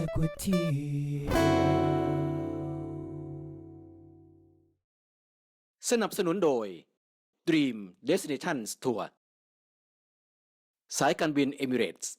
ากกว่าที่สนับสนุนโดย Dream Destinations Tour สายการบินเอมิเรตส์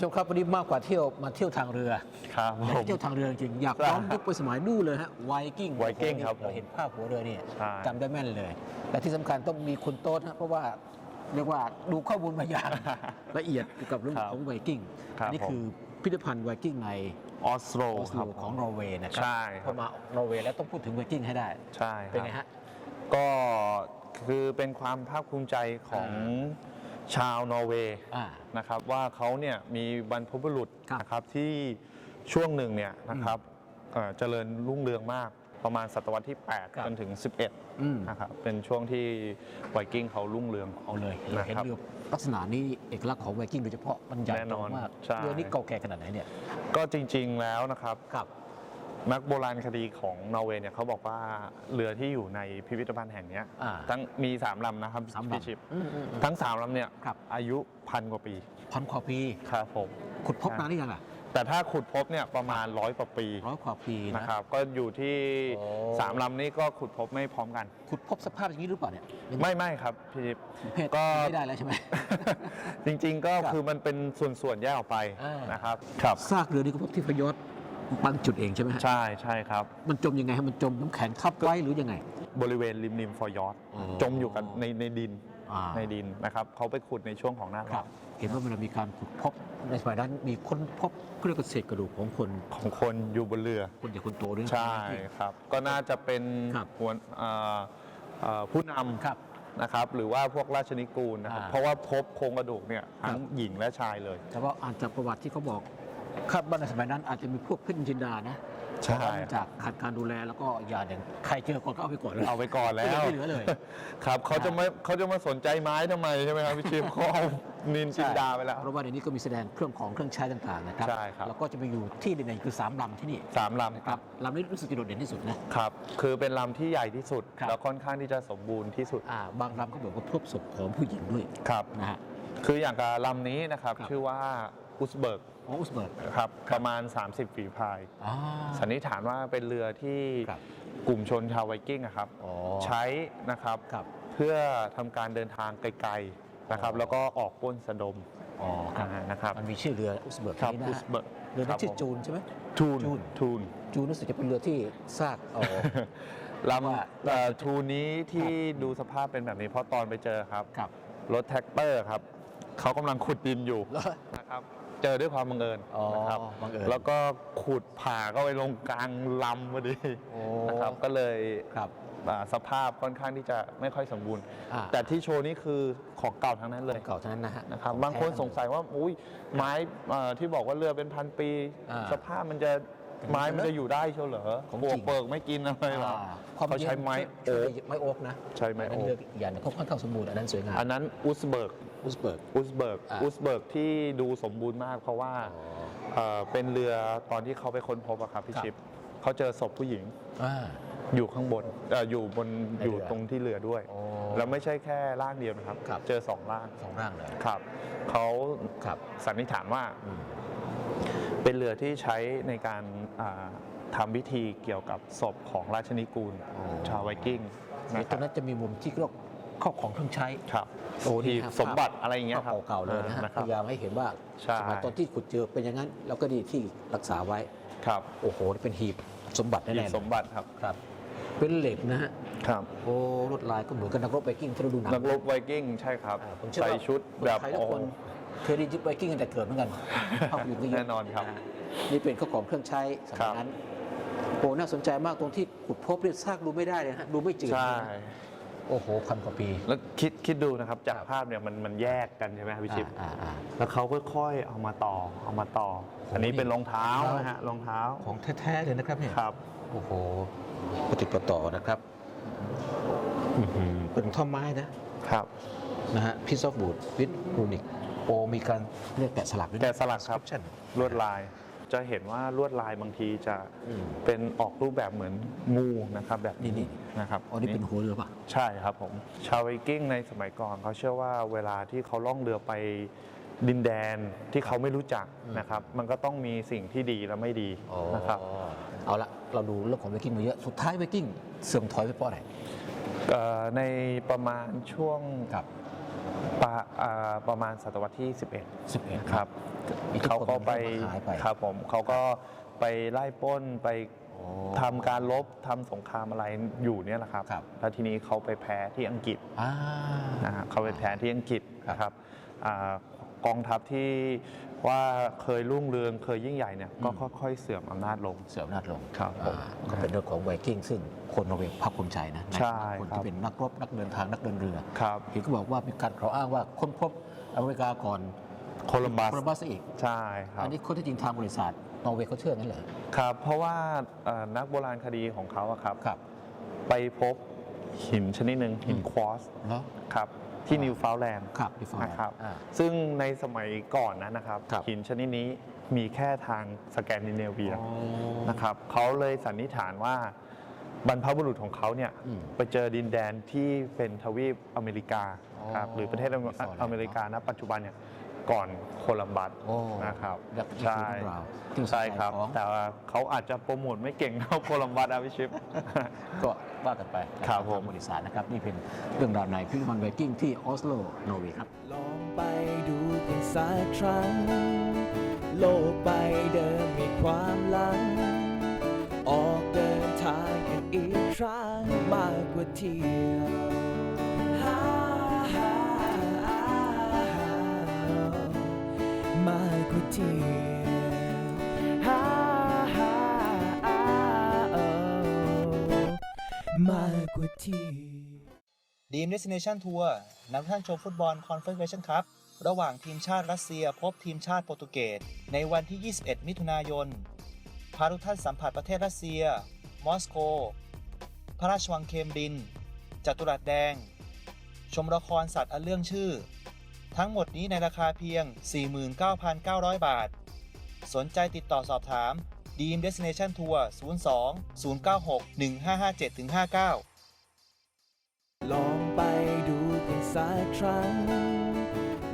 ผู้ชมครับวันนี้มากกว่าเที่ยวมาเที่ยวทางเรือครับผอยากม เที่ยวทางเรือจริงๆอยากครับย้อนยุคไปสมัยนู่นเลยฮะไวกิ้ง Viking ครับผมเห็นภาพหัวเรือเนี่ยใช่ จำได้แม่นเลย และที่สำคัญต้องมีคุณโต๊ดฮะเพราะว่าเรียกว่าดูข้อมูลมาอย่าง ละเอียดเกี่ยวกับเรื่องครับของไวกิ้งครับอันี้ผม คือพิพิธภัณฑ์ไวกิ้งในออสโลออสคโลรับ ของนอร์เวย์นะครัใช่คพรัอบมานอร์เวย์แล้วต้องพูดถึงไวกิ้งให้ได้ ใช่ครับ เป็นไงฮะ ก็คือเป็นความภาคภูมิใจของ ชาวนอร์เวย์อ่า นะครับว่าเขาเนี่ยมีบรรพบุรุษครับ นะครับที่ช่วงหนึ่งเนี่ยนะครับเอ่อเจริญรุ่งเรืองมากประมาณศตวรรษที่ ครับ 8 จนถึง อืม11นะครับเป็นช่วงที่ไวกิ้งเขารุ่งเรือง เอาเลยเราเห็นนะครับเรือลักษณะนี้เอกลักษณ์ของไวกิ้งโดยเฉพาะมันใหญ่แน่โตนอนมากใช่ เรือนี้เก่าแก่ขนาดไหนเนี่ย ก็จริงๆแล้วนะครับ ครับ นักโบราณคดีของนอร์เวย์เนี่ยเขาบอกว่าเรือที่อยู่ในพิพิธภัณฑ์แห่งเนี้ยอ่าทั้งมี3ลำนะครับสามพี่ลำชิปอืมอืมอืมทั้ง3ลำเนี่ยครับ อายุพันกว่าปีพันกว่าปี ครับผมขุดพบนานหรือยังอะแต่ถ้าขุดพบเนี่ยประมาณร้อยกว่าปีร้อยกว่าปีนะ นะครับก็อยู่ที่โอ้3ลำนี้ก็ขุดพบไม่พร้อมกัน ขุดพบสภาพอย่างนี้หรือเปล่าเนี่ยไม่ไม่ครับพี่ชิป เพศก็ ไม่ได้แล้วใช่ไหม จริงๆก็ครับคือมันเป็นส่วนๆแยกออกไปอ่าน นะครับครับ ซากเรือนี่ก็พบที่พยศ บางจุดเองใช่ไหมฮะใช่ใช่ครับ มันจมยังไงฮะมันจมน้ำแข็งทับไว้หรือยังไง บริเวณริมริมฟอยอร์ดอ๋อจมอยู่กันในในดินอ่า ในดินนะครับเขาไปขุดในช่วงของหน้าครัร้บอนเห็นว่ามันมีการขุดพบในสมัยนั้นมีค้นพบเครื่องกระเศษกระดูกของคนของคนอยู่บนเรือ คนใหญ่คนโตด้วยนะ ใช่ครับ ก็น่าจะเป็นครับหัวเอ่อเอ่อผู้นครับำนะครับ หรือว่าพวกราชนิกูลนะครับ อ่าเพราะว่าพบโครงกระดูกเนี่ยทั้งครับ หญิงและชายเลย แต่ว่าอ่านจากประวัติที่เขาบอก คาดว่าในสมัยนั้นอาจจะมีพวกเพชรจินดานะใช่เพราะว่าเนื่องจากขาดการดูแลแล้วก็อย่าอย่างใครเจอก่อนก็เอาไปก่อนเลยเอาไปก่อนแล้ว ไม่เหลือเลย ครับเขาจะไม่เขาจะมาสนใจไม้ทำไมใช่ไหมครับพี่ชิปเขาเอานินจินดาไปแล้ว เพราะว่าในนี้ก็มีแสดงเครื่องของเครื่องใช้ต่างๆนะครับ ใช่ครับ แล้วก็จะไปอยู่ที่เด่นๆคือสามลำที่นี่สามลำนะครับลำนี้รู้สึกจะโดดเด่นที่สุดนะ ครับ คือเป็นลำที่ใหญ่ที่สุด ครับ แล้วค่อนข้างที่จะสมบูรณ์ที่สุดอ่าบางลำก็บอกว่าพบศพของผู้หญิงด้วยครับ นะฮะ คืออย่างกับลำนี้นะครับครับ ชื่อว่า อุสเบิร์กของอุสเบิร์กครับ ประมาณ 30 ฝีพายอ่าสันนิษฐานว่าเป็นเรือที่ครับกลุ่มชนชาวไวกิ้งอะครับอ๋อใช้นะครับ ครับเพื่อทำการเดินทางไกลๆนะครับ อ๋อ แล้วก็ออกปล้นสะดมอ๋อครับอ่านะครับมันมีชื่อเรืออุสเบิร์กครับนี้นะอุฮะสเบิร์กเรือคนี้รับชื่อผมจูนใช่ไหม ทูนจูน ทูน จูนรู้สึกจะเป็นเรือที่ซากอ๋อลว่าำเอ่อทูนนี้ที่ดูสภาพเป็นแบบนี้เพราะตอนไปเจอครับ ครับรถแท็กเตอร์ครับเขากำลังขุดดินอยู่แล้วนะครับ เจอด้วยความบังเอิญอ๋อนะครับบังเอิญแล้วก็ขุดผ่าเข้าไปลงกลางลำพอดีโอ้นะครับก็เลยครับอ่าสภาพค่อนข้างที่จะไม่ค่อยสมบูรณ์ อ่า แต่ที่โชว์นี่คือของเก่าทั้งนั้นเลย เก่าเท่านั้นนะฮะ นะครับของบางคนแท้สงสัยว่าอุ้ยไม้เอ่อที่บอกว่าเรือเป็นพันปี อ่าสภาพมันจะไม้มันจะอยู่ได้เชียวเหรอของปวจริกง เปิกไม่กินอะไรหรอกอ่าความเขาใช้ไม้โอ๊โอ๊กกไม้โอ๊กนะใช้ไม้โอ๊ก นนั้นเรืออีกอย่างหนึงเขาค่อนข้างสมบูรณ์อันนั้นสวยงาม อันนั้นอุสเบิร์ก อุสเบิร์กอุสเบิร์กอ่าอุสเบิร์กที่ดูสมบูรณ์มาก เพราะว่าอ๋อเอ่อเป็นเรือตอนที่เขาไปค้นพบอะครับพี่ครับ ชิปเขาเจอศพผู้หญิงอ่า อยู่ข้างบนเอ่ออยู่บนในอยู่เรือตรงที่เรือด้วยโอ้แล้วไม่ใช่แค่ร่างเดียวนะครับ ครับ เจอสองร่างสองร่างเลยครับเขาครับ สันนิษฐานว่าอืม เป็นเรือที่ใช้ในการอ่าทำพิธีเกี่ยวกับศพของราชนิกูล ชาวไวกิ้งในนะคตรรับ งนั้นจะมีมุมที่เรียกค รอบของเครื่องใช้ครับโอ้นี่ที่ครับสมบัติอะไรอย่างเงี้ยครับภาพเก่าๆเลยนะฮะอ่าพยายามให้เห็นว่าใช่สมัยตอนที่ขุดเจอเป็นอย่างนั้น แล้วก็ดีที่รักษาไว้ครับโอ้โหเป็นหีบสมบัติหีแน่บๆสมบัติครับครับ เป็นเหล็กนะฮะครับโอ้ลวดลายก็เหมือนกับนักรบไวกิ้งที่เราดูหนังนักรบไวกิ้งใช่ครับอ่าผมเชื่อใส่ว่าชุดแบบคนไทยทุกโอ้คนเคยได้ยินไวกิ้งตั้งแต่เกิดเหมือนกันภาพยนตร์ก็เยอะแน่นอนครับะนี่เป็นข้าวของเครื่องใช้สมัยนั้นโอ้น่าสนใจมากตรงที่ขุดพบเนี่ยซากดูไม่ได้เลยฮะดูไม่จืดใช่เลยนะ โอ้โหพันกว่าปี แล้วคิดคิดดูนะครับจากครับภาพเนี่ยมันมันแยกกันใช่ไหมครับพี่ชิปอ่าอ่าแล้วเขาค่อยๆเอามาต่อเอามาต่อ อันนี้นี่เป็นรองเท้ารองเท้านนะฮะรองเท้าของแท้ๆเลยนะครับเนี่ยครับโอ้โหปฏิดประต่อนะครับอื้อหือเป็นท่อนไม้นะครับ นะฮะ piece of wood with runic โอมีการเรียกแกะสลักด้วยนะ แกะสลักครับ Description ลวดลาย จะเห็นว่าลวดลายบางทีจะอืมเป็นออกรูปแบบเหมือนงูนะครับแบบนี่นี่นะครับอ๋อนี่เป็นหัวเรือป่ะใช่ครับผมชาวไวกิ้งในสมัยก่อนเขาเชื่อว่าเวลาที่เขาล่องเรือไปดินแดนที่เขาไม่รู้จักอืมนะครับ มันก็ต้องมีสิ่งที่ดีและไม่ดีนะครับเอาละเราดูเรื่องของไวกิ้งมาเยอะสุดท้ายไวกิ้งเสื่อมถอยไปเพราะอะไรเอ่อในประมาณช่วงครับปะอ่าประมาณศตวรรษที่ 11 11 ครับ อิทธิพลเขาก็ไปมันหายไป ครับผมเขาก็ไปไล่ปล้นไปโอ้ทำการลบทำสงครามอะไรอยู่เนี่ยแหละครับ ครับ แล้วทีนี้เขาไปแพ้ที่อังกฤษ อ่า นะฮะเขาไปแพ้ที่อังกฤษครับ นะครับอากองทัพที่ว่าเคยรุ่งเรืองเคยยิ่งใหญ่เนี่ยก็อืมค่อยๆเสื่อมอำนาจลง เสื่อมอำนาจลงครับผมอ่าก็เป็นเรื่องของไวกิ้งซึ่งคนนอร์เวย์ภาคภูมิใจนะในใช่คนครับที่เป็นนักรบนักเดินทางนักเดินเรือ ครับ เห็นก็บอกว่ามีการกล่าวอ้างว่าค้นพบอเมริกาก่อน โคลัมบัสโคลัมบัสอีก ใช่ครับ อันนี้คนที่จริงทางบริษัทนอร์เวย์เขาเชื่องั้นเหรอครับ เพราะว่าเอ่อนักโบราณคดีของเขาอะครับครับไปพบหินชนิดหนึ่งหินอืมควอสเนาะครับที่อ่านินิวฟาวแลนด์ครับที่ฟังนะครับอ่าซึ่งในสมัยก่อนนั้นนะครับครับ หินชนิดนี้มีแค่ทางสแกนดิเนเวียอ๋อนะครับเขาเลยสันนิษฐานว่าบรรพบุรุษของเขาเนี่ยอืมไปเจอดินแดนที่เป็นทวีปอเมริกาครับอ๋อหรือประเทศอเมมีสอนแล้วอเมริกาณปัจจุบันเนี่ย ก่อนโคลัมบัสโอ้นะครับอยากจะใช่เรื่องราวที่ใช่ครับ ของ แต่ว่าเขาอาจจะโปรโมทไม่เก่งเท่าโคลัมบัสอาวิชิป ก็ว่ากันไปครับผมทางบริษัทนะครับ นี่เป็นเรื่องราวในพิพิธภัณฑ์ไวกิ้งที่ออสโลนอร์เวย์ครับ ลองไปดูเพียงสักครั้ง โลกใบเดิมมีความหลัง ออกเดินทางกันอีกครั้งมากกว่าเที่ยว ดีมากกว่าเที่ดีม Destination Tour นำท่านชมฟุตบอล Confederation Cup ระหว่างทีมชาติรัสเซียพบทีมชาติโปรตุเกส ในวันที่ 21 มิถุนายน พาทุกท่านสัมผัสประเทศรัสเซีย มอสโก พระราชวังเคมบรินจัตุรัสแดง ชมละครสัตว์อันเรื่องชื่อ ทั้งหมดนี้ในราคาเพียง 49,900 บาท สนใจติดต่อสอบถาม Deem Destination Tour 02 096 1557 59 ลองไปดูเพียงสักครั้ง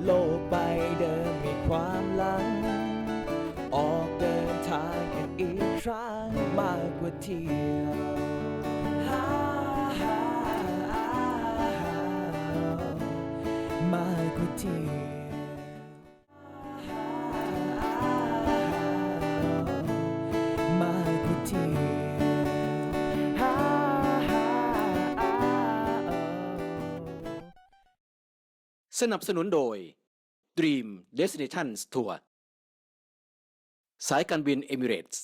โลกใบเดิมมีความหลัง ออกเดินทางกันอีกครั้งมากกว่าเที่ยว ทีมากกว่าทีสนับสนุนโดย Dream Destinations Tour สายการบินเอมิเรตส์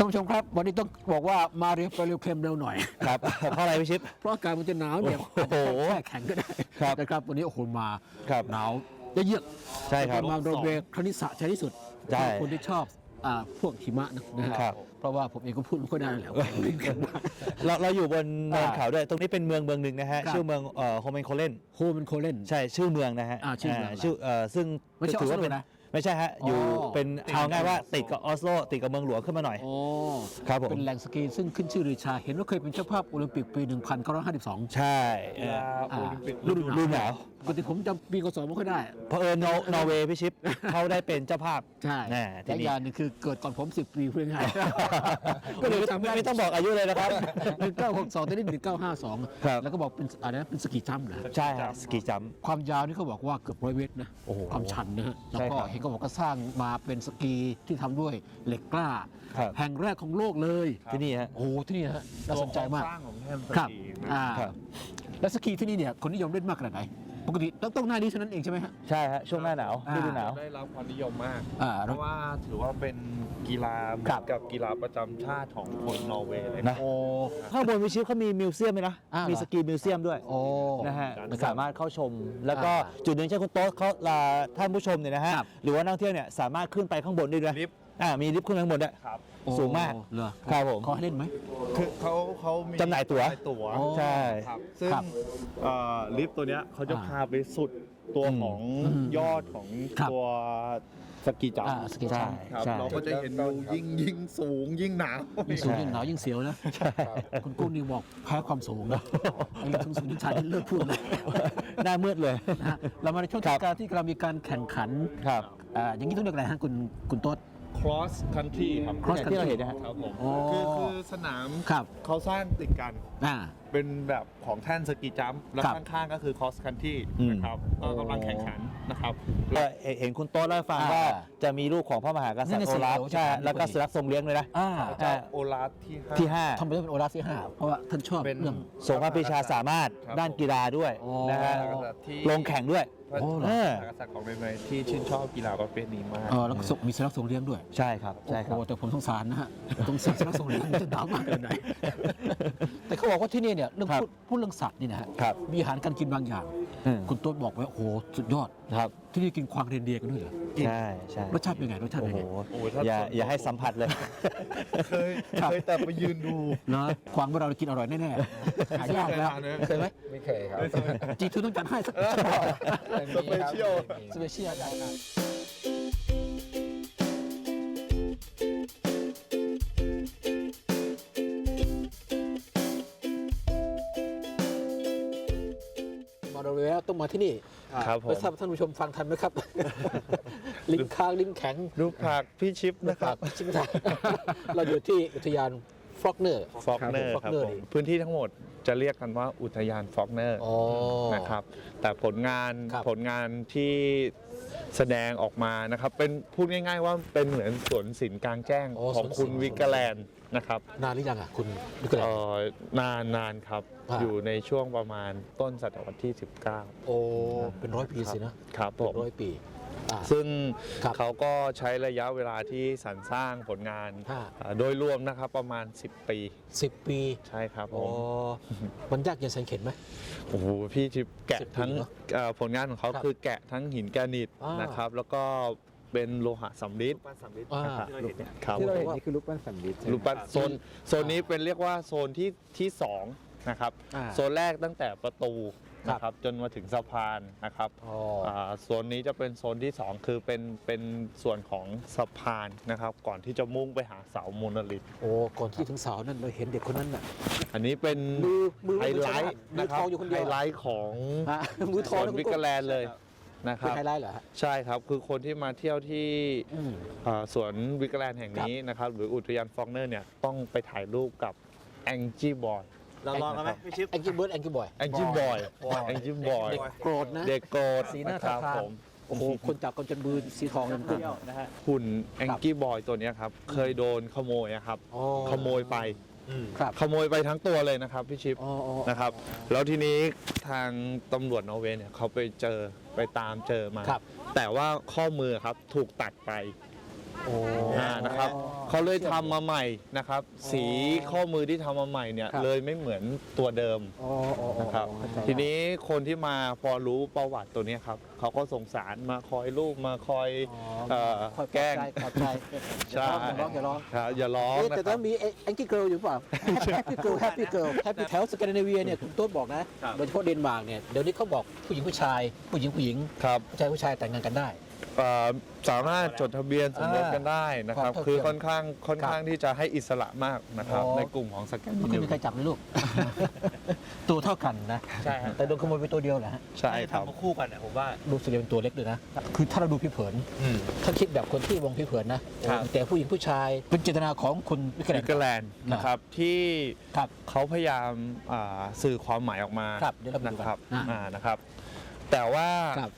ท่านผู้ชมครับ วันนี้ต้องบอกว่ามาเร็วไปเร็วเค็มเร็วหน่อย ครับ เพราะอะไรพี่ชิป เพราะอากาศมันจะหนาวเนี่ยโอ้โหแช่แข็งก็ได้ครับ นะครับวันนี้โอ้โหมาครับ หนาวเยือกใช่ครับแต่มาโดนเบรกครั้งนี้สะใจที่สุดใช่คนที่ชอบอ่าพวกหิมะนะนะฮะครับ เพราะว่าผมเองก็พูดไม่ค่อยได้แหล้ว เราเราอยู่บนเนินอ่าเขาด้วย ตรงนี้เป็นเมืองเมืองหนึ่งนะฮะ ครับ ชื่อเมืองเอ่อโฮเมนโคเลนโฮมันโคเลน ใช่ชื่อเมืองนะฮะอ่าชื่อเมือง ชื่อเอ่อซึ่งไม่ใช่ถืว่าออสโลเป็นนะ ไม่ใช่ฮะ อยู่อ๋อ เป็นเอาง่ายว่าติดกับออสโลติดกับเมืองหลวงขึ้นมาหน่อย โอ้ครับผม เป็นแหล่งสกีซึ่งขึ้นชื่อรือชา เห็นว่าเคยเป็นเจ้าภาพโอลิมปิกปี 1952 ใช่เอออ่าฤดูฤดูหนาวปกติผมจำปีกศไม่ค่อยได้ เพราะเอิญนอร์นอร์เวย์พี่ชิป เขาได้เป็นเจ้าภาพใช่แน่ทีและนี้ อย่างหนึงคือเกิดก่อนผม10ปีเพื่อง่าย ก็เลยไม่ไม่ต้องบอกอายุเลยนะครับ1962ตอนนี้ครับ1952แล้วก็บอกเป็นอะไรนะเป็นสกีจัมป์เหรอใช่ฮะสกีจัมป์ ความยาวนี่เขาบอกว่าเกือบร้อยเมตรนะโอ้โหความชันนะฮะแล้วใช่ก็ครับเห็นเขาบอกก็สร้างมาเป็นสกีที่ทำด้วยเหล็กกล้า ครับ แห่งแรกของโลกเลย ที่นี่ฮะ โอ้โหที่นี่ฮะน่าสนใจมาก ตัวโครงสร้างของแท่นสครับกีอ่าครับ แล้วสกีที่นี่เนี่ยคนนิยมเล่นมากขนาดไหน ปกติต้องต้องหน้านี้เท่านั้นเองใช่ไหมฮะ ใช่ฮะช่วงหน้าหนาวอ่า ฤดูหนาว ได้รับความนิยมมาก อ่า เพราะว่าถือว่าเป็นกีฬาเหมืครัอบนกับกีฬาประจำชาติของคนนอร์เวย์เลยนะโอ้ ข้างบนวิชิปเขามีมิวเซียมไหมนะอ่าเหรอ มีสกีมิวเซียมด้วยโอ้ นะฮะครับสามารถเข้าชม แล้วก็อ่าจุดหนึ่งใช่คุณโต๊ะเขาลาท่านผู้ชมเนี่ยนะฮะครับ หรือว่านักท่องเที่ยวเนี่ยสามารถขึ้นไปข้างบนได้ด้วยลิฟต์ อ่ามีลิฟต์ขึ้นไปข้างบนด้วย ครับ โอ้สูงมากเหรอครับผม เขาให้เล่นไหม คือเขาเขามีจำหน่ายตั๋วจำหตั๋วโอ้ใช่ครับซึ่งครับเอ่อลิฟต์ตัวเนี้ยเขาจะอ่าพาไปสุดตัวอืมของอืมยอดของครับตัวสกีจัมอ่าป์สกีจัมป์ ครับใช่ เราก็จะเห็นวิวยิ่งยิ่งสูงยิ่งหนาว ยิ่งสูงยิ่งหนาวยิ่งเสียวนะคุณกุ้งนี่บอกแพ้ความสูงนะไอ้เรื่องสูงสูงยิ่งชายนี่เลิกพูดเลยหน้ามืดเลย นะฮะเรามาในช่วงเทศกาลที่เรามีการแข่งขันครับ อ่าอย่างนี้ต้องเรียกอะไรฮะคุณคุณโต๊ด cross country ครับ cross ที่เราเห็นนะฮะครับผมโอ้คือคือสนามครับ เขาสร้างติดกัน อ่า เป็นแบบของแท่นสกีจัมป์แล้วครับข้างๆก็คือ cross country อืม นะครับก็กำลังแข่งขันนะครับ ก็เห็นคุณโต๊ะเล่าให้ฟังอ่าว่าจะมีลูกของพระมหากษัตนั่รินย์น่ะโอสิลาฟเดี๋ยวจะใช่ถามแล้วก็พอดีสุนัขทรงเลี้ยงเลยนะ อ่าเจ้าโอลาฟที่ห้า ที่ห้าทำไมต้องเป็นโอลาฟที่ห้าเพราะว่าท่านชอบเป็น เรื่องทรงพระปรีชาสามารถครับ ด้านกีฬาด้วยโอ้นะฮะพระมหากษัตริย์ที่ลงแข่งด้วย พระโอ้เหรอ มหากษัตริย์ของเมืองที่ชื่นชอบกีฬาประเภทนี้มาก เออแล้วก็ส่งมีสุนัขส่งเลี้ยงด้วยใช่ครับใช่ครับ โอ้โหแต่ผมสงสารนะฮะตรงเสียสุนัขส่งเลี้ยงมันจะหนาวมากเกินไหน แต่เขาบอกว่าที่นี่เนี่ยเรื่องครับพูดพูดเรื่องสัตว์นี่นะฮะครับมีอาหารการกินบางอย่าง อืม คุณโต๊ดบอกไว้โอ้โหสุดยอด ครับที่นี่กินควางเรนเดียร์กันด้วยเหรอใช่ใช่รสชาติเป็นไงรสชาติโอ้เป็นโหไงโอ้โหถ้าอย่าส่วนอย่าให้สัมผัสเลย เคยเคยแต่ไปยืนดูเนาะควางเมื่อเรากินอร่อยแน่ๆหายากแล้วไม่เคยทานเลยเคยไหมไม่เคยครับ จีทูต้องจัดให้สัก สเปเชียล สเปเชียล มาเราแล้วต้องมาที่นี่ครับผม ไม่ทราบท่านผู้ชมฟังทันไหมครับ ลิ้นค้างลิ้นแข็งรูปผักพี่ชิปนะครับชิมทานเราอยู่ที่อุทยานฟล็อกเนอร์ ฟอกเนอร์ครับ Faulkner ผมพื้นที่ทั้งหมดจะเรียกกันว่าอุทยานฟอกเนอร์อ๋อ นะครับแต่ผลงานครับผลงานที่แสดงออกมานะครับเป็นพูดง่ายๆว่าเป็นเหมือนสวนศิลป์กลางแจ้งโอ้ของสวนศิลป์ คุณวิกเกอร์แลนด์ นะครับนานหรือยังอะคุณดูกันเอ่อนานนานครับ อ่า อยู่ในช่วงประมาณต้นศตวรรษที่ 19 โอ้เป็นร้อยปีสินะครับผเป็นมร้อยปีอ่า ซึ่งครับเขาก็ใช้ระยะเวลาที่สรรสร้างผลงานฮะอ่าโดยรวมนะครับประมาณ 10 ปี สิบปีใช่ครับผโอ้มมันยากเย็นแสนเข็นไหม โอ้โหพี่ชิปแกะ10ปีทั้งเนอะเอ่อผลงานของเขาครับคือแกะทั้งหินแกรนิตอ่านนะครับ แล้วก็ เป็นโลหะสำริดอ่านะครับครับ ที่เราเห็นนี่คือรูปปั้นสำริดใช่ไหม รูปปั้นโซนโซนนี้เป็นเรียกว่าโซนที่ที่สองนะครับอ่าโซนแรกตั้งแต่ประตูครับ นะครับจนมาถึงสะพานนะครับอ๋ออ่าโซนนี้จะเป็นโซนที่สองคือเป็นเป็นส่วนของสะพานนะครับก่อนที่จะมุ่งไปหาเสาโมโนลิทโอ้ก่อนที่ถึงเสาวนั่นเราเห็นเด็กคนนั้นน่ะ อันนี้เป็นมือมือไฮไลท์มือนะคทรับองอยู่คนเดีไฮยวไลท์ของอะมือทสองวนนะคุณวิกเกอร์แลนด์เลย นะคเป็นรับไฮไลท์เหรอฮะใช่ครับคือคนที่มาเที่ยวที่อืมอ่าสวนวิกเกอร์แลนด์แห่งนี้นะครับหรืออุทยานฟอกเนอร์เนี่ยต้องไปถ่ายรูปกับแองจี้บอยเราลองกันไหมพี่ชิปแองกี้เบิร์ดแองกี้บอยแองจี้บอยแองจี้บอยเด็กโกรธนะเด็กโกรธสีหน้าะครับท่าทางผมโอ้โห คนจับกันจนมือสีทองเลยคุณนะฮะหุ่นแองกี้บอยตัวเนี้ยครับ เคยโดนขโมยอะครับอ๋อขโมยไปครับขโมยไปทั้งตัวเลยนะครับพี่ชิปอ๋ออ๋อนะครับ แล้วทีนี้ทางตำรวจนอร์เวย์เนี่ยเขาไปเจอ ไปตามเจอมา ครับ แต่ว่าข้อมือครับถูกตัดไปโอ้อ่านะครับเขาเลยทำมาใหม่นะครับ สีข้อมือที่ทำมาใหม่เนี่ยครับ เลยไม่เหมือนตัวเดิมอ๋ออ๋ออ๋อนะครับ เข้าใจทีนี้คนที่มาพอรู้ประวัติตัวเนี้ยครับเขาก็สงสารมาคอยรูปมาคอยอ๋อเอ่อคอยแกล้งขอบใจขอบใจอย่าร้องอย่าร้องอย่าร้องครับอย่าร้องเอ๊ะนะแต่ครัต้อบ งมีแองกี้เกิลอยู่เปล่าแฮปปี้เกิลแฮปปี้เกิลแฮปปี้แถวสแกนดิเนเวียเนี่ยคุณต้นบอกนะโดยเฉพาะเดนมาร์กเนี่ยเดี๋ยวนี้เขาบอกผู้หญิงผู้ชาย ผู้หญิงผู้หญิงครับ ผู้ชายผู้ชายแต่งงานกันได้ เอ่อสามารถจดทะเบียนสมรสกันได้นะครับ ความเท่าเทียมคือค่อนข้างค่อนข้างที่จะให้อิสระมากนะครับ อ๋อ ในกลุ่มของสแกนไม่ดิเคเนยมีเวีใครยจับเลยลูก ตัวเท่ากันนะ ใช่ฮะแต่โดนขโมยไปตัวเดียวแหละฮะใช่ครับ ทำมาคู่กันอะผมว่าดูสิเป็นตัวเล็กเลยนะ คือถ้าเราดูผิวเผิน ถ้าคิดแบบคนที่มองผิวเผินนะ ครับ แต่ผู้หญิงผู้ชายเป็นเจตนาของคุณวิกนิเกกลแลนด์นะครับที่ครับ เขาพยายามอ่าสื่อความหมายออกมาครับเดี๋ยวเราไปดูนะกันครับอ่าอ่านะครับ แต่ว่าครับ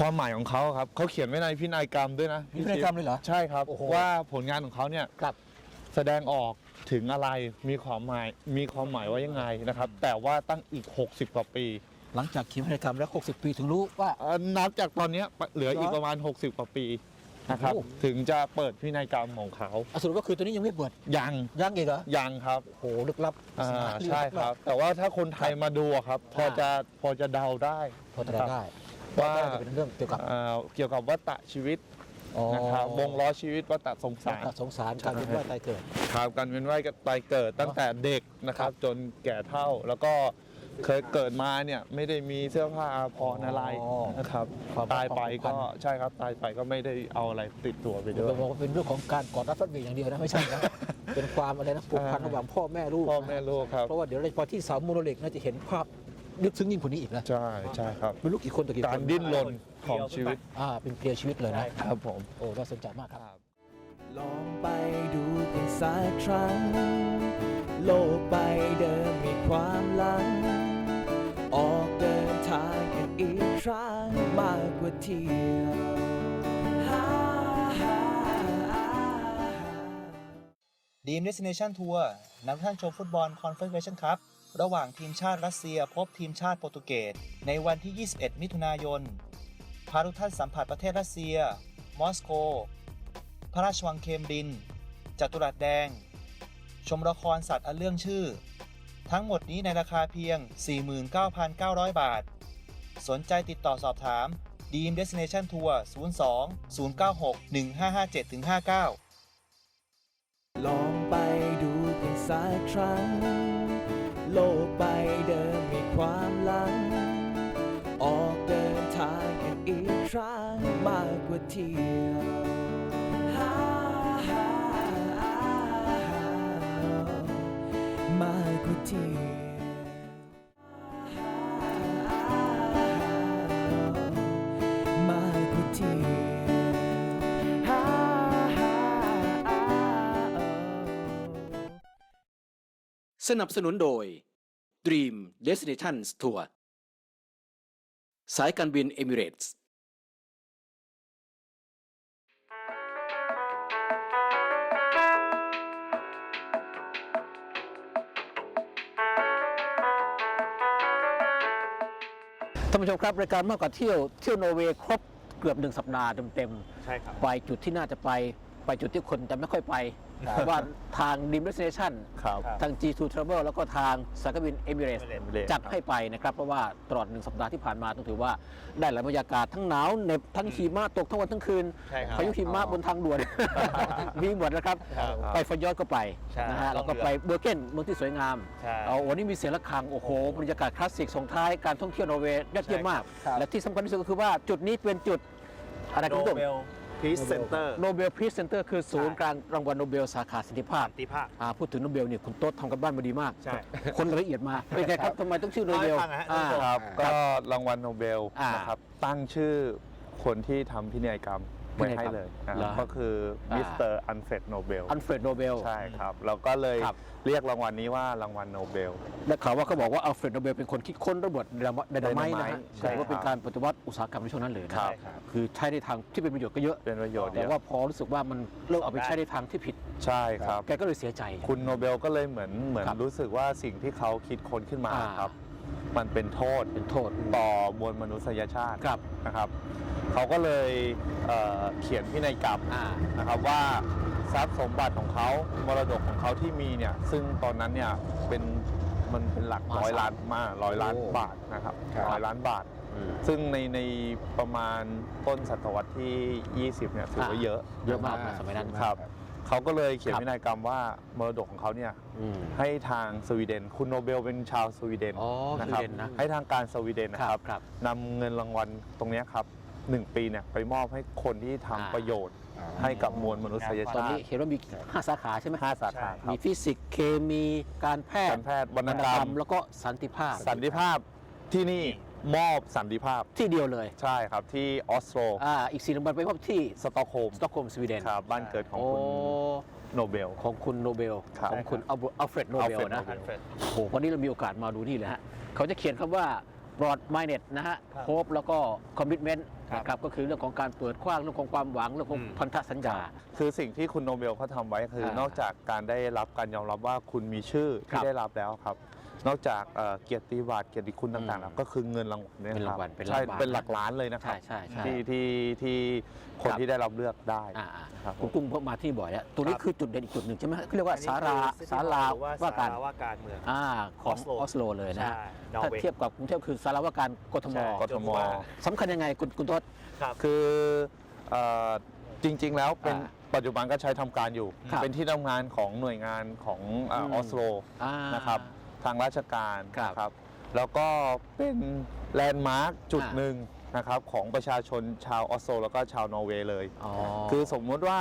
ความหมายของเขาครับเขาเขียนไว้ในพินัยกรรมด้วยนะมีพินัยกรรมเลยเหรอใช่ครับ โอ้โห ว่าผลงานของเขาเนี่ยครับ แสดงออกถึงอะไรมีความหมายมีความหมายว่ายังไงนะครับ แต่ว่าตั้งอีก 60 กว่าปีหลังจากเขียนพินัยกรรมแล้ว 60 ปีถึงรู้ว่า เอ่อนับจากตอนเนี้ยเหลืออีกเหรอประมาณ 60 กว่าปีนะครับ โอ้โห ถึงจะเปิดพินัยกรรมของเขาอะสรุปว่าคือตัวนี้ยังไม่เปิดยังยังอีกเหรอยังครับโอ้โหลึกลับอ่าลึกลัใช่ครับ แต่ว่าถ้าคนไทยมาดูอะครับ พอจะพอจะเดาได้ พอจะได้ ว่าว่าจะเป็นเรื่องเกี่ยวกับเอ่อเกี่ยวกับวัฏชีวิตอ๋อนะครับวงล้อชีวิตวัฏสงสาร สงสารการเป็นว่าตายเกิดครับการเวียนว่ายตายเกิดตั้งแต่เด็กนะครับ จนแก่เท่าแล้วก็เคยเกิดมาเนี่ยไม่ได้มีเสื้อผ้าอาภรณ์อะไรอ๋อนะครับความรักตายไปความผูกพัก็นใช่ครับตายไปก็ไม่ได้เอาอะไรติดตัวไปเดี๋ด้ยววยบอกว่าเป็นเรื่องของการกอดรัดฟัดเหวี่ยงอย่างเดียวนะไม่ใช่นะเป็นความอะไรนะผูกพันระหว่างพ่อแม่ลูกพ่อแม่ลูกครับเพราะว่าเดี๋ยวเราพอที่เสาโมโนเหล็กน่าจะเห็นภาพ ลึกซึ้งยิ่งกว่านี้อีกนะใช่ใช่ครับ ไม่รู้กี่คนต่อกี่คนการดิ้นรนของชีวิตอ่าเป็นเกลียวชีวิตเลยนะ ครับผม โอ้น่าสนใจมากครับ ลองไปดูกันสักครั้ง โลกใบเดิมมีความหลัง ออกเดินทางกันอีกครั้งมากกว่าเที่ยวฮ่าฮ่าฮ่าดีม Destination Tour นำท่านชมฟุตบอล Confederation Cup ร ระหว่างทีมชาติรัสเซียพบทีมชาติโปรตุเกสในวันที่ 21 มิถุนายน พาทุกท่านสัมผัสประเทศรัสเซีย มอสโก พระราชวังเคมบริน จัตุรัสแดง ชมละครสัตว์อันเรื่องชื่อ ทั้งหมดนี้ในราคาเพียง 49,900 บาท สนใจติดต่อสอบถาม Deem Destination Tour 02 096 1557 59 ลองไปดูกันสักครั้ง โลกใบเดิมมีความหลัง ออกเดินทางกันอีกครั้งมากกว่าเที่ยวมากกว่าเที่ยว สนับสนุนโดย Dream Destinations Tour สายการบินเอมิเรตส์ท่านผู้ชมครับรายการมากกว่าเที่ยวเที่ยวโนเวย์ครบเกือบหนึ่งสัปดาห์เต็มใช่ครับ ๆไปจุดที่น่าจะไป ไปจุดที่คนจะไม่ค่อยไปเพราะ ว่าทางดิมเดสเนชันครับ ทาง G2 Travel แล้วก็ทางสายการบินเอมิเรต Emirates จัดให้ไปนะครับ เพราะว่าตลอดหนึ่งสัปดาห์ที่ผ่านมาต้องถือว่าได้หลายบรรยากาศทั้งหนาวเหน็บทั้งหิมะตกทั้งวันทั้งคืนใช่ครับพายุหิมะบนทางด่วน มีหมดนะครับ ครับไปฟยอดก็ไปใช่นะฮะต้แล้อวงก็เรือไปเบอร์เกนเมืองที่สวยงามใช่เอาวันนี้มีเสียงะระฆังโอ้โหบรรยากาศคลาสสิกส่งท้ายการท่องเที่ยวนอร์เวย์ยอดเยี่ยมมากครับ และที่สำคัญที่สุดก็คือว่าจุดนี้เป็นจุดอะไรคุณผู้ชม พีซเซ็นเตอร์โนเบลพีซเซ็นเตอร์คือศูนย์กลางรางวัลโนเบลสาขาสันติภาพตีภาคอ่าพูดถึงโนเบลเนี่ยคุณโต๊ดทำกันบ้านมาดีมากใช่คนละเอียดมาเป็นไงครับทำไมต้องชื่อโนเบลเล่าให้ฟังอะฮะอ่าครับก็รางวัลโนเบลอ่านนะครับตั้งชื่อคนที่ทำพินัยกรรม ไว้ให้เลยนะคเหรรับอ ก็คือมิสเตอร์อันเฟรดโนเบลอันเฟรดโนเบล ใช่ครับ เราก็เลยครับ เรียกรางวัลนี้ว่ารางวัลโนเบลและข่าวว่าเขาบอกว่าอัลเฟรดโนเบลเป็นคนคิดค้นระเบิดไดนาไดนาไมต์นะฮะใช่ถือว่าเป็นครับการปฏิวัติอุตสาหกรรมในช่วงนั้นเลยนะครับ คือใช้ในทางที่เป็นประโยชน์ก็เยอะ เป็นประโยชน์เยแต่อะว่าพอรู้สึกว่ามันเริ่มเอาไปใช้ในทางที่ผิด ใช่ครับ แกก็เลยเสียใจ คุณโนเบลก็เลยเหมือนเหมือนครับรู้สึกว่าสิ่งที่เขาคิดค้นขึ้นมาอ่า ครับ มันเป็นโทษเป็นโทษต่อมวลมนุษยชาติครับนะครับเขาก็เลยเอ่อเขียนพินัยกรรมอ่านะครับว่าทรัพย์สมบัติของเขามรดกของเขาที่มีเนี่ยซึ่งตอนนั้นเนี่ยเป็นมันเป็นหลักมหาศาลร้อยล้านมาร้อยล้านโอ้บาทนะครับครับร้อยล้านบาทอืมซึ่งในในประมาณต้นศตวรรษที่ 20เนี่ยถือว่าอ่าเยอะเยอะมากนะสมัยนั้นครับ เขาก็เลยเขียนครับพินัยกรรมว่ามรดกของเขาเนี่ยอืม ให้ทางสวีเดน คุณโนเบลเป็นชาวสวีเดนอ๋อนะครัสวีเดนนะ ให้ทางการสวีเดนนะครับครับ นำเงินรางวัลตรงเนี้ยครับหนึ่งปีเนี่ยไปมอบให้คนที่ทำอ่า ประโยชน์ ให้กับมวลมนุษยตอนชานี้ติเห็นว่ามีห้าสาขาใช่ไหมห้าสาขาครัมีบฟิสิกส์เคมีการแพทการย์แพทย์วรรณวรรณกกรรรรมมแล้วก็สันติภาพ สันติภาพที่นี่มอบสันติภาพที่เดียวเลย ใช่ครับที่ออสโลอ่าอีกสี่รางวัลไปมอบที่สตอกโฮล์มสตอกโฮล์มสวีเดนครับบ้านเกิดของโอ้คุณโนเบลของคุณโนเบลครับของคุณอัลเฟรดโนเบล Alfred นะ Nobel โอ้โหวันนี้เรามีโอกาสมาดูนี่เลยฮะเขาจะเขียนคำว่า broad minded นะฮะ hope แล้วก็ commitment นะครับก็คือเรื่องของการเปิดกว้างเรื่องของความหวังเรื่องของอืม พันธสัญญา คือสิ่งที่คุณโนเบลเขาทำไว้คือ อ่านนอกจากการได้รับการยอมรับว่าคุณมีชื่อครัที่บ ได้รับแล้วครับ นอกจากเอ่อเกียรติบัตรเกียรติคุณต่างๆอืแล้วมก็คือเงินรางวัลเนี่ยเป็นครารังวัลเป็นใช่ล้านบาทเป็นหลักล้านเลยนะครัใช่ใช่ใช่ที่ที่ที่คนครับ ที่ได้รับเลือกได้อ่าครับๆคุณกุ้งเพิ่งมาที่บ่อยแล้วตัวนี้ครับ คือจุดเด่นอีกจุดหนึ่งใช่ไหมเขาเรียกว่าสาราสาราหรือว่าว่าการสาราว่าการเมือง อ่าของออสโลออสโลเลยนะฮะใช่นอร์ถ้าเวย์เทียบกับกรุงเทพคือสาราว่าการกทมใช่ กทม สำคัญยังไงคุณคุณทศ ครับ คือเอ่อจริงๆแล้วเป็นอ่าปัจจุบันก็ใช้ทำการอยู่ ครับเป็นที่ทำงานของหน่วยงานของเอออืมออสโล อ่า นะครับ ทางราชการครับนะครับ แล้วก็เป็นแลนด์มาร์คจุดอ่าหนึ่งนะครับของประชาชนชาวออสโลแล้วก็ชาวนอร์เวย์เลย อ๋อ คือสมมุติว่า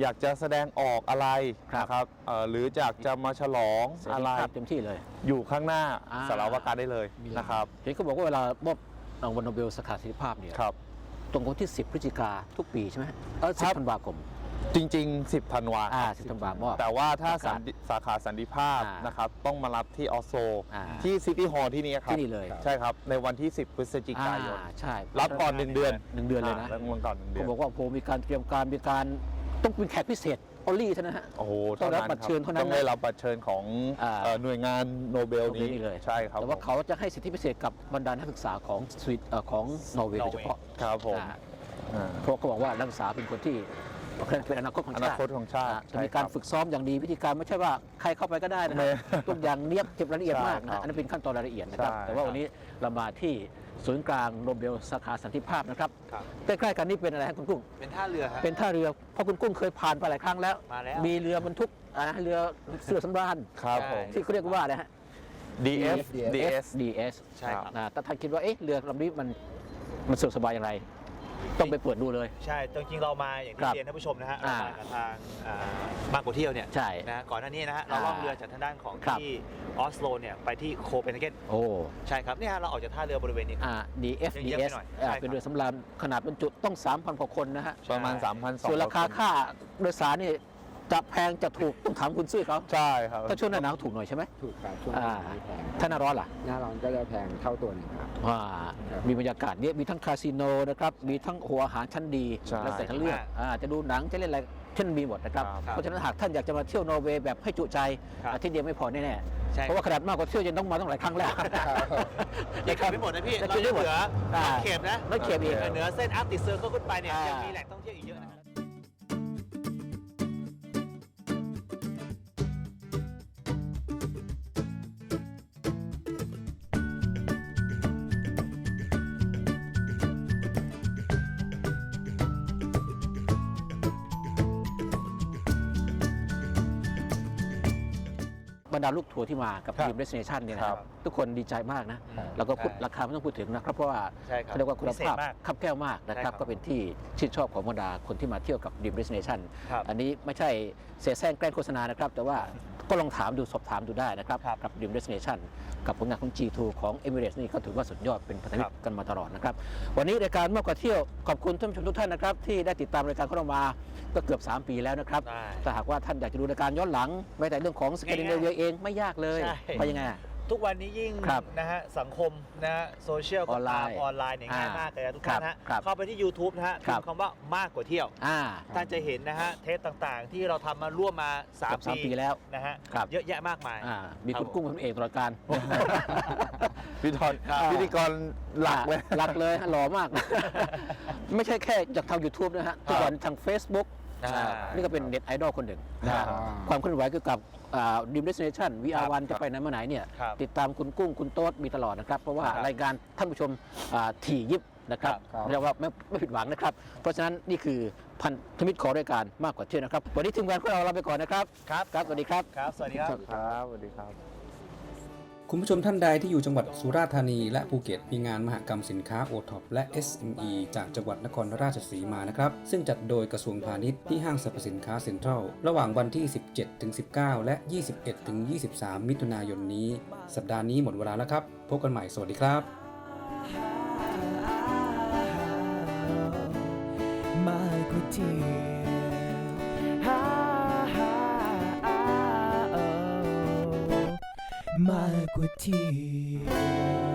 อยากจะแสดงออกอะไรครับ นะครับเอ่อหรืออยากจะมาฉลองเสรีอะไรภาพเต็มที่เลย อยู่ข้างหน้าอ่า สารวการได้เลยนะครับเห็นเขาบอกว่าเวลามอบรางวัลโนเบลสาขาเสรีภาพเนี่ยครับ ตรงกับวันที่ 10 พฤศจิกาทุกปีใช่ไหมเออครั10บ ธันวาคม จริง ๆ 10ธันวาอ่าครับ10ธันวามอบ แต่ว่าถ้าประกาศสันติสาขาสันติภาพอ่านนะครับ ต้องมารับที่ออสโลอ่าที่ซิตี้ฮอลล์ที่นี่ครับที่นี่เลย ใช่ครับ ในวันที่ 10 พฤศจิกายน อ่ใช่รับก่อน 1 เดือนหนึ่งเดือนเลยนะารับก่อนหนึ่งเดืเขาอน บอกว่าโอ้โหมีการเตรียมการมีการต้องเป็นแขกพิเศษออลลี่เท่านั้นฮะ โอ้โหต้องรับท่บัตรเชิญเท่านั้นต้องได้รับบัตรเชิญของอ่า เอ่อหน่วยงานโนเบลนี้นี่เลยใช่ครับแต่ว่าผมเขาจะให้สิทธิพิเศษกับบรรดานักศึกษาของสวีเดนเอ่อของนอร์เวย์โดยเฉพาะครับผมอ่าอ่า เพราะเขาบอกว่านักศึกษาเป็นคนที่ เป็นอนาคตของอชาตินาคตของชาติอ่าจะใช่มีการคบฝึกซ้อมอย่างดีวิธีการไม่ใช่ว่าใครเข้าไปก็ได้นะไม่ฮะทุกอย่างเนียบเก็บรายละเอียดมากใช่ครันะบอันนั้นเป็นขั้นตอนรายละเอียดนะครับ ใช่แต่ว่าวันนี้เรามาที่ศูนย์กลางโนเบลสาขาสันติภาพนะครับครับ ใกล้ๆกันนี่เป็นอะไรฮะคุณกุ้ง เป็นท่าเรือฮะ เป็นท่าเรือเพราะคุณกุ้งเคยผ่านไปหลายครั้งแล้ว มาแล้ว มีเรือบรรทุกอ่าเรือเสือสำราญครับผม ที่เขาเรียกว่าอะไรฮะ DF DS DS ใช่ครับ นะถ้าท่านคิดว่าเอ๊ะเรือลำนี้มันมันสะดวกสบายอย่างไร ต้องไปเปิดดูเลย ใช่จริงๆเรามาอย่างครัที่บเรียนท่านผู้ชมนะฮะอ่าเรามากับทางอ่าบางกอกเที่ยวเนี่ยใช่นะก่อนหน้านี้นะฮะเราอ่าล่องเรือจากทางด้านของครับที่ออสโลเนี่ยไปที่โคเปนเฮเกนโอ้ใช่ครับเนี่ยฮะเราออกจากท่าเรือบริเวณนี้อ่า DF เยอะๆไป DS หน่อยอ่าใช่ครับเป็นเรือสำราญขนาดบรรจุต้อง 3,000กว่าคนนะฮะประมาณ3,200ส่วนราคาค่าโดยสารนี่ จะแพงจะถูกต้องถามคุณซื้อเขาใช่ครับถ้าช่วงหน้าหนาวถูกหน่อยใช่ไหมถูกครับช่วงอ่านี้แพงถ้าหน้าร้อนล่ะ หน้าร้อนก็จะแพงเท่าตัวหนึงครับว่าครับมีบรรยากาศเนี่ยมีทั้งคาสิโนนะครับ มีทั้งหัวอาหารชั้นดีใช่แล้วแต่ท่านเลือกอ่าจะดูหนังจะเล่นอะไรเช่นมีหมดนะครับ ครับเพราะฉะนั้นหากท่านอยากจะมาเที่ยวนอร์เวย์แบบให้จุใจครับ อาทิตย์เดียวไม่พอแน่ใช่ๆเพราะว่าขนาดมากกว่าเที่ยวยังต้องมาต้องหลายครั้งแล้วยังเก็บไม่หมดนะพี่ยังเราเก็บไม่ยังหมดเหลืออ่าน้องเข็มนะน้อยเขียบอีก เหนือเส้นอาร์ติเซอร์ก็ขึ้นไปเนี่ยอ่ายัยังมีแหล่งท่องเที่ยวอีกเยอะนะฮะบ รรดาลูกทัวร์ที่มากับครับทีม Destination เนี่ยนะคครัรับบทุกคนดีใจมากนะครับแล้วก็พูดใช่ราคาไม่ต้องพูดถึงนะครับ เพราะว่าใช่ครับเขาเรียกว่าคุณพิเศษภาพมากคับแก้วมากนะครับใช่ครับ ก็เป็นที่ชื่นชอบของบรรดาคนที่มาเที่ยวกับดีม Destination ครับอันนี้ไม่ใช่เสียแซงแกล้งโฆษณานะครับ แต่ว่าก็ลองถามดูสอบถามดูได้นะครับครับกับดีม Destination กับผลงานของ G2 ของ Emirates นี่ก็ถือว่าสุดยอดเป็นพันธมิตครัรบกันมาตลอดนะครับ วันนี้รายการมากกว่าเที่ยวขอบคุณท่านผู้ชมทุกท่านนะครับ ที่ได้ติดตามรายการของเรามาก็เกือบ 3 ปีแล้วนะครับได้ถ้าหากว่าท่านอยากจะดูรายการย้อนหลังแม้แต่เรื่องของสแกนดิเนเวียเองไม่ยากเลยใช่ ไปยังไงอะ ทุกวันนี้ยิ่งครับนะฮะสังคมนะฮะโซเชียลออนไลน์ออนไลน์เนี่ยง่ายอ่ามมากเลยนะทุกท่านฮะครับเข้าไปที่ YouTube นะฮะครัพิบ มพ์คำว่ามากกว่าเที่ยว อ่า ท่านจะเห็นนะฮะเทปต่างๆ ที่เราทำมาร่วมมาเกือบ3สามปีปีแล้วนะฮะครับ เยอะแยะมากมาย อ่ามีคุณครับกุ้งเป็นเอกตลอดการพี่ทอนครับ พิธีกรหลักเลย หลักเลยฮะหล่อมาก ไม่ใช่แค่จากทาง YouTube นะฮะทุกวันทาง Facebook อ่าอ่า นี่ก็เป็นเน็ตไอดอลคนหนึ่งนะฮะอ่า ความเคลื่อนไหวเกี่ยวกับดิมเดสเนชันครับ VR1 จะไปไหนมาไหนเนี่ย ครับติดตามคุณกุ้งคุณโต๊ดมีตลอดนะครับ เพราะว่าครับรายการท่านผู้ชมอ่าถี่ยิบนะครับครับ เรียกว่าไม่ไม่ผิดหวังนะครับ เพราะฉะนั้นนี่คือพันธมิตรของรายการมากกว่าเชื่อนะครับ วันนี้ทีมงานของเราลาไปก่อนนะครับ ครับ ครับ สวัสดีครับ ครับ สวัสดีครับ ครับสวัสดีครับ คุณผู้ชมท่านใดที่อยู่จังหวัดสุราษฎร์ธานีและภูเก็ตมีงานมหกรรมสินค้าโอท็อปและ SME จากจังหวัดนครราชสีมานะครับ ซึ่งจัดโดยกระทรวงพาณิชย์ที่ห้างสรรพสินค้าเซ็นทรัลระหว่างวันที่ 17-19 และ 21-23 มิถุนายนนี้ สัปดาห์นี้หมดเวลาแล้วครับ พบกันใหม่สวัสดีครับมากกว่าที่าโอ้มากกว่าที่